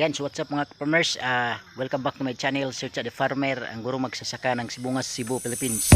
Yan, so what's up mga farmers? Uh, welcome back to my channel, at the Farmer, ang guro magsasaka ng Sibungas, Cebu, Philippines.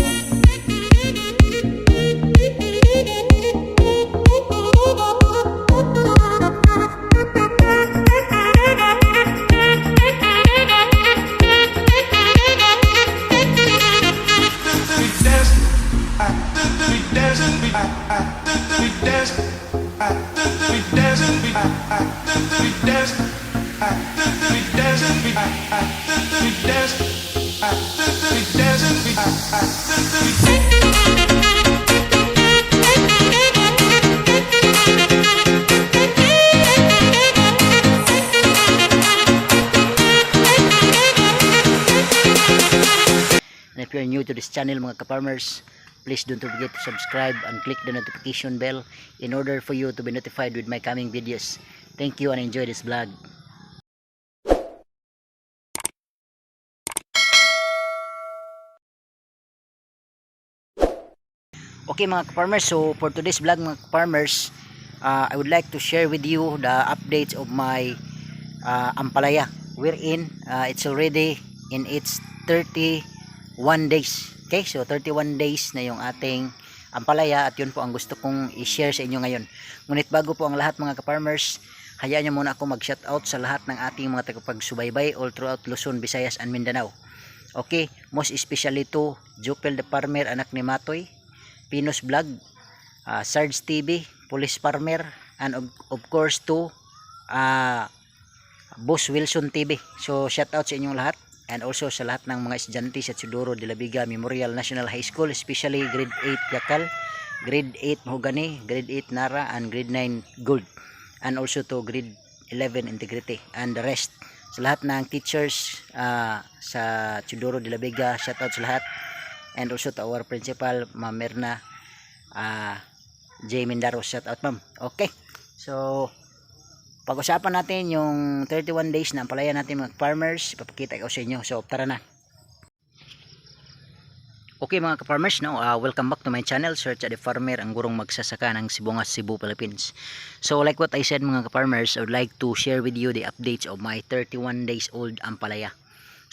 You're new to this channel mga ka-farmers, please don't forget to subscribe and click the notification bell in order for you to be notified with my coming videos. Thank you and enjoy this vlog. Okay mga farmers, so for today's vlog mga farmers, uh, I would like to share with you the updates of my uh, ampalaya. Wherein uh, it's already in its 31 days. Okay, so 31 days na yung ating ampalaya at yun po ang gusto kong i-share sa inyo ngayon. Ngunit bago po ang lahat mga ka-farmers, hayaan nyo muna ako mag-shoutout sa lahat ng ating mga tagapagsubaybay all throughout Luzon, Visayas, and Mindanao. Okay, most especially to Jupel the Farmer, anak ni Matoy, Pinos Vlog, uh, Sarge TV, Police Farmer, and of, of course to uh, Boss Wilson TV. So shout out sa inyong lahat and also sa lahat ng mga estudyante sa Chudoro de la Viga Memorial National High School, especially grade 8 Yakal, grade 8 Mahogany, grade 8 Nara, and grade 9 Gold. And also to grade 11 Integrity and the rest. Sa lahat ng teachers uh, sa Chudoro de la Viga, shout out sa lahat. And also to our principal, Ma'am Merna uh, J. Mindaro, shout out ma'am. Okay. So, pag-usapan natin yung 31 days na palaya natin mga farmers. Ipapakita ko sa inyo. So tara na. Okay mga ka-farmers no, uh, welcome back to my channel. Search at the farmer ang gurong magsasaka ng Sibungas Cebu Philippines. So like what I said mga ka-farmers I would like to share with you the updates of my 31 days old ampalaya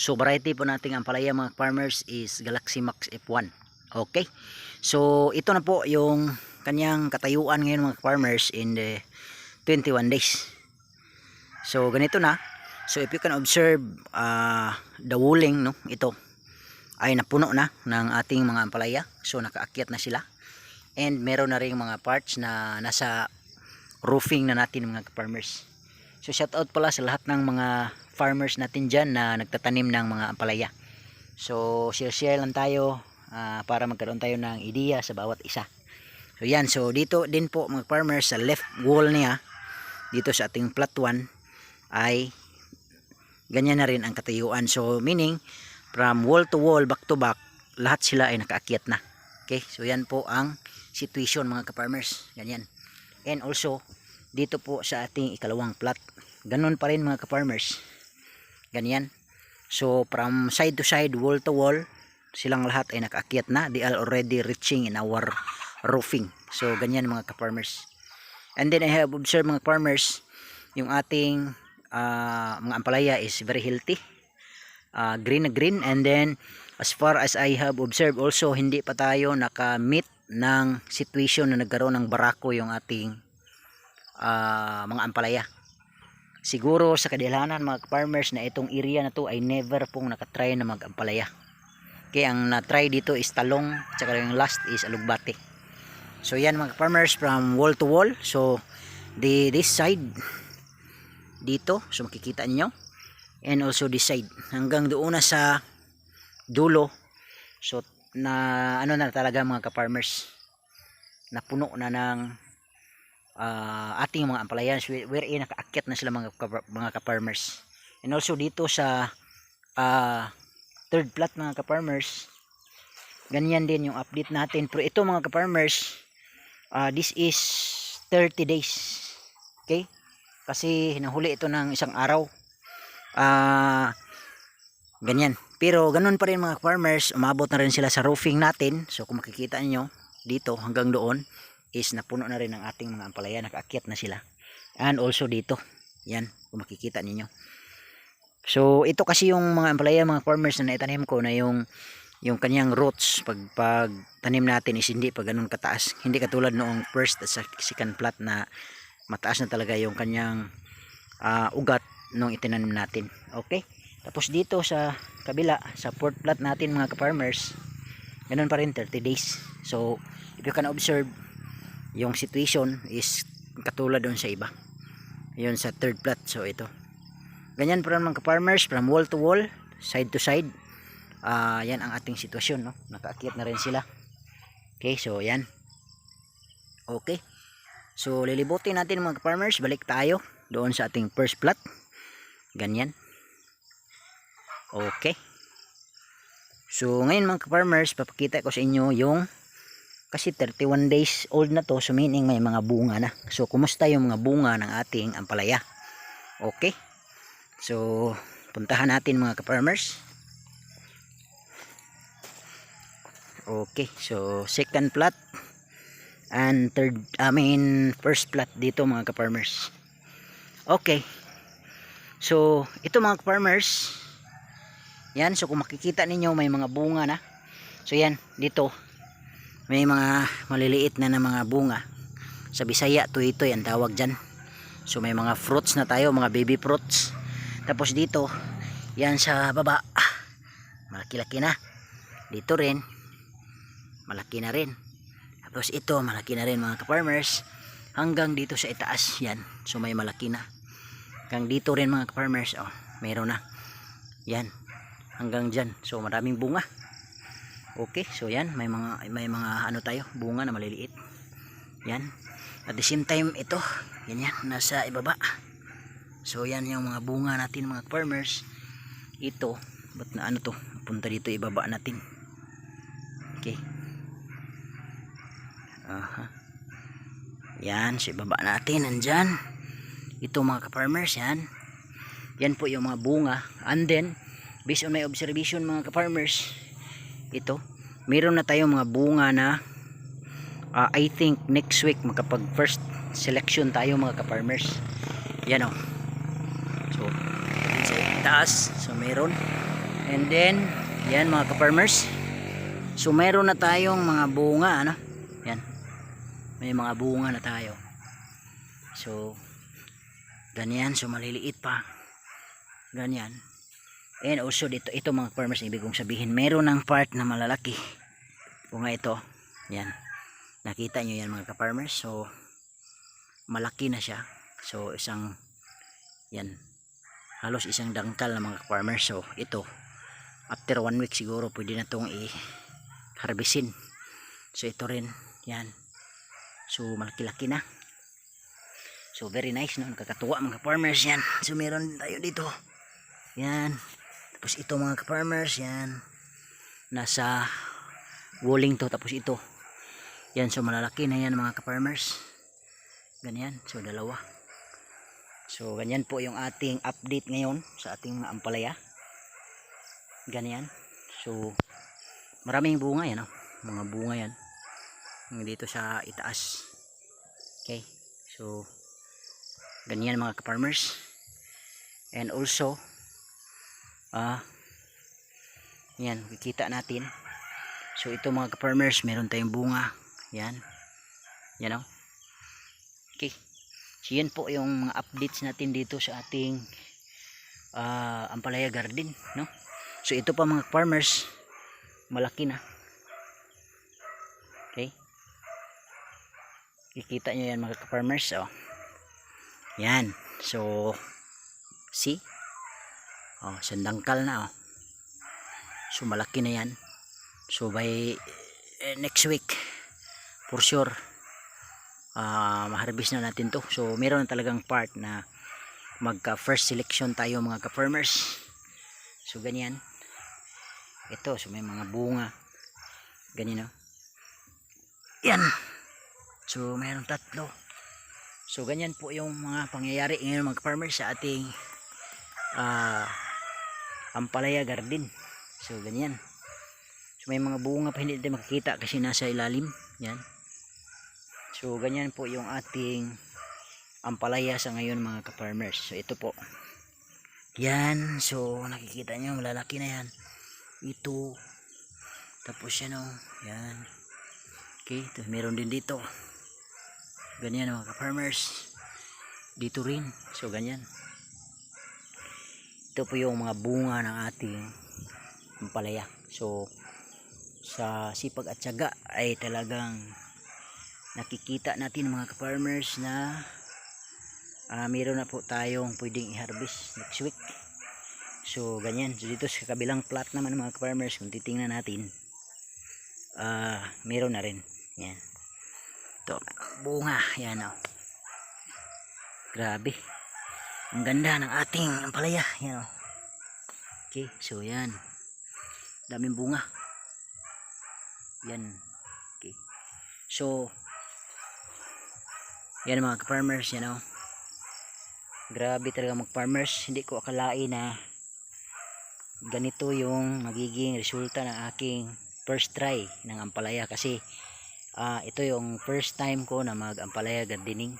so variety po nating ampalaya mga farmers is Galaxy Max F1 okay? So ito na po yung kanyang katayuan ngayon mga farmers in the 21 days So ganito na. So if you can observe uh, the wooling no, ito ay napuno na ng ating mga ampalaya. So nakaakyat na sila. And meron na rin mga parts na nasa roofing na natin mga farmers. So shout out pala sa lahat ng mga farmers natin dyan na nagtatanim ng mga ampalaya. So share-share lang tayo uh, para magkaroon tayo ng ideya sa bawat isa. So yan, so dito din po mga farmers sa left wall niya dito sa ating plot 1 ay ganyan na rin ang katayuan. So meaning from wall to wall, back to back, lahat sila ay nakaakyat na. Okay? So yan po ang situation mga ka-farmers. Ganyan. And also dito po sa ating ikalawang plot, ganun pa rin mga ka-farmers. Ganyan. So from side to side, wall to wall, silang lahat ay nakaakyat na. They are already reaching in our roofing. So ganyan mga ka-farmers. And then I have observed mga farmers, yung ating uh, mga ampalaya is very healthy. Uh, green na green. And then as far as I have observed also hindi pa tayo naka-meet ng situation na nagkaroon ng barako yung ating uh, mga ampalaya. Siguro sa kadilanan mga farmers na itong area na to ay never pong nakatry na mag-ampalaya. Kaya ang na-try dito is talong tsaka yung last is alugbate so yan mga farmers from wall to wall. So the this side dito so makikita niyo and also this side. Hanggang doon na sa dulo. So na ano na talaga mga ka-farmers? Napuno na ng uh, ating mga ampalayan. Wherein nakaakyat na sila mga, mga ka-farmers. And also dito sa uh, third plot mga ka-farmers ganyan din yung update natin. Pero ito mga ka-farmers uh, this is 30 days. Okay kasi nahuli ito ng isang araw. Ah ganyan. Pero ganun pa rin mga farmers umabot na rin sila sa roofing natin. So kung makikita niyo dito hanggang doon is napuno na rin ang ating mga ampalaya. Nakaakyat na sila. And also dito. Yan kung makikita ninyo. So ito kasi yung mga ampalaya mga farmers na naitanim ko na yung yung kanyang roots. Pag pag tanim natin is hindi pa ganun kataas. Hindi katulad noong first at second plat na mataas na talaga yung kanyang ah, ugat nung itinanim natin. Okay? Tapos dito sa kabila, sa fourth plat natin mga ka-farmers, ganun pa rin 30 days. So, if you can observe, yung situation is katulad doon sa iba. Yun sa third plat. So, ito. Ganyan pa rin mga ka-farmers, from wall to wall, side to side. Ah, yan ang ating sitwasyon, no? Nakaakyat na rin sila. Okay, so yan. Okay. So, lilibutin natin mga ka-farmers, balik tayo doon sa ating first plot. Ganyan. Okay. So, ngayon mga ka-farmers, papakita ko sa inyo yung kasi 31 days old na to, so meaning may mga bunga na. So, kumusta yung mga bunga ng ating ampalaya? Okay. So, puntahan natin mga ka-farmers. Okay, so second plot and third, I mean first plot dito mga ka-farmers. Okay. So, ito mga ka-farmers. Yan, so kung makikita ninyo may mga bunga na. So yan, dito may mga maliliit na na mga bunga. Sa Bisaya, tuitoy ang tawag dyan. So may mga fruits na tayo, mga baby fruits. Tapos dito, yan sa baba, ah, malaki-laki na. Dito rin, malaki na rin. Tapos ito, malaki na rin mga ka-farmers. Hanggang dito sa itaas, yan. So may malaki na. Hanggang dito rin mga ka-farmers, oh, meron na. Yan, hanggang dyan. So maraming bunga. Okay, so yan, may mga may mga ano tayo, bunga na maliliit. Yan. At the same time ito, ganyan, nasa ibaba. So yan yung mga bunga natin mga farmers. Ito, ba't na ano to? Punta dito ibaba natin. Okay. Aha. Yan, so ibaba natin, nandyan. Ito mga ka-farmers, yan. Yan po yung mga bunga. And then, based on my observation mga ka-farmers, ito, meron na tayong mga bunga na ah, I think next week makapag first selection tayo mga ka-farmers. Yan o. So, yan sa taas. So, meron. And then, yan mga ka-farmers. So, meron na tayong mga bunga, ano? May mga bunga na tayo. So, ganyan. So, maliliit pa. Ganyan. And also dito, ito mga farmers, ibig kong sabihin, meron ng part na malalaki. Kung nga ito, yan. Nakita nyo yan mga ka-farmers. So, malaki na siya. So, isang, yan, halos isang dangkal na mga ka-farmers. So, ito, after one week siguro, pwede na itong i-harvestin. So, ito rin, yan. So, malaki-laki na. So, very nice, no? Nakakatuwa mga farmers yan. So, meron tayo dito. Yan. Tapos ito mga ka-farmers, yan. Nasa walling to. Tapos ito. Yan, so malalaki na yan mga ka-farmers. Ganyan. So, dalawa. So, ganyan po yung ating update ngayon sa ating mga ampalaya. Ganyan. So, maraming bunga yan. Oh. Mga bunga yan. Dito sa itaas. Okay. So, ganyan mga ka-farmers. And also, ah yan kikita natin. So ito mga farmers meron tayong bunga. Yan. Yan o okay. So yan po yung mga updates natin dito sa ating ah Ampalaya Garden no? So ito pa mga farmers malaki na. Okay kikita nyo yan mga farmers oh yan so see Oh, sandangkal na oh. So malaki na 'yan. So by eh, next week for sure ah ma-harvest na natin 'to. So meron na talagang part na magka first selection tayo mga ka-farmers. So ganyan. Ito, so may mga bunga. Ganyan oh. Yan. So meron tatlo. So ganyan po yung mga pangyayari ngayon mga farmers sa ating ah Ampalaya Garden. So, ganyan. So, may mga bunga pa hindi natin makikita kasi nasa ilalim. Yan. So, ganyan po yung ating Ampalaya sa ngayon mga ka-farmers. So, ito po. Yan, so nakikita nyo, malalaki na yan. Ito. Tapos yan o, yan. Okay, ito, meron din dito. Ganyan mga ka-farmers. Dito rin, so ganyan. Ito po yung mga bunga ng ating palaya. So, sa sipag at syaga ay talagang nakikita natin mga ka-farmers na ah meron na po tayong pwedeng i-harvest next week. So, ganyan. So, dito sa kabilang plot naman mga ka-farmers, kung titingnan natin, ah meron na rin. Yan. Ito, bunga. Yan o. Grabe. Ang ganda ng ating ampalaya. Yan o. Okay, so yan. Daming bunga. Yan. Okay. So, yan mga ka-farmers, yan o. Grabe talaga mag-farmers. Hindi ko akalain na ganito yung magiging resulta ng aking first try ng ampalaya kasi ah, ito yung first time ko na mag-ampalaya gardening.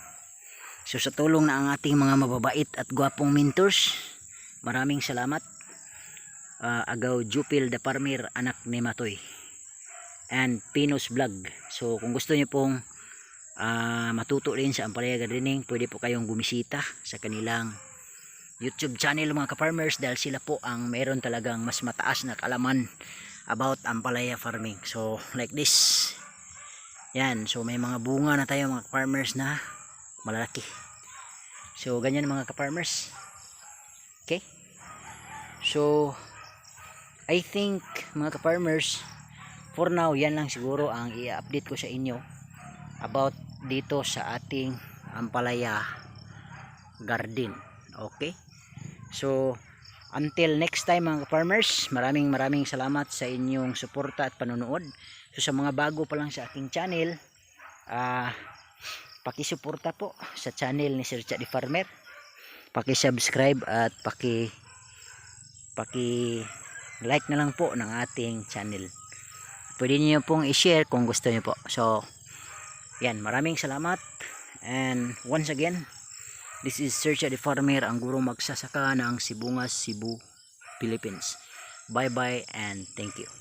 So sa tulong na ang ating mga mababait at gwapong mentors, maraming salamat. Ah, Agaw Jupil de Parmir, anak ni Matoy. And Pinos Vlog. So kung gusto niyo pong ah, matuto rin sa Ampalaya Gardening, pwede po kayong bumisita sa kanilang YouTube channel mga ka-farmers dahil sila po ang meron talagang mas mataas na kalaman about Ampalaya farming. So like this. Yan, so may mga bunga na tayo mga farmers na malalaki. So ganyan mga ka-farmers. Okay? So I think mga ka-farmers for now yan lang siguro ang i-update ko sa inyo about dito sa ating Ampalaya garden. Okay? So until next time mga farmers, maraming maraming salamat sa inyong suporta at panonood. So sa mga bago pa lang sa aking channel, ah paki-suporta po sa channel ni Sir Chadi Farmer. Paki-subscribe at paki paki like na lang po ng ating channel. Pwede niyo pong i-share kung gusto niyo po. So yan, maraming salamat. And once again, this is Sir Chadi Farmer, ang gurong magsasaka ng Sibungas, Cebu, Philippines. Bye bye and thank you.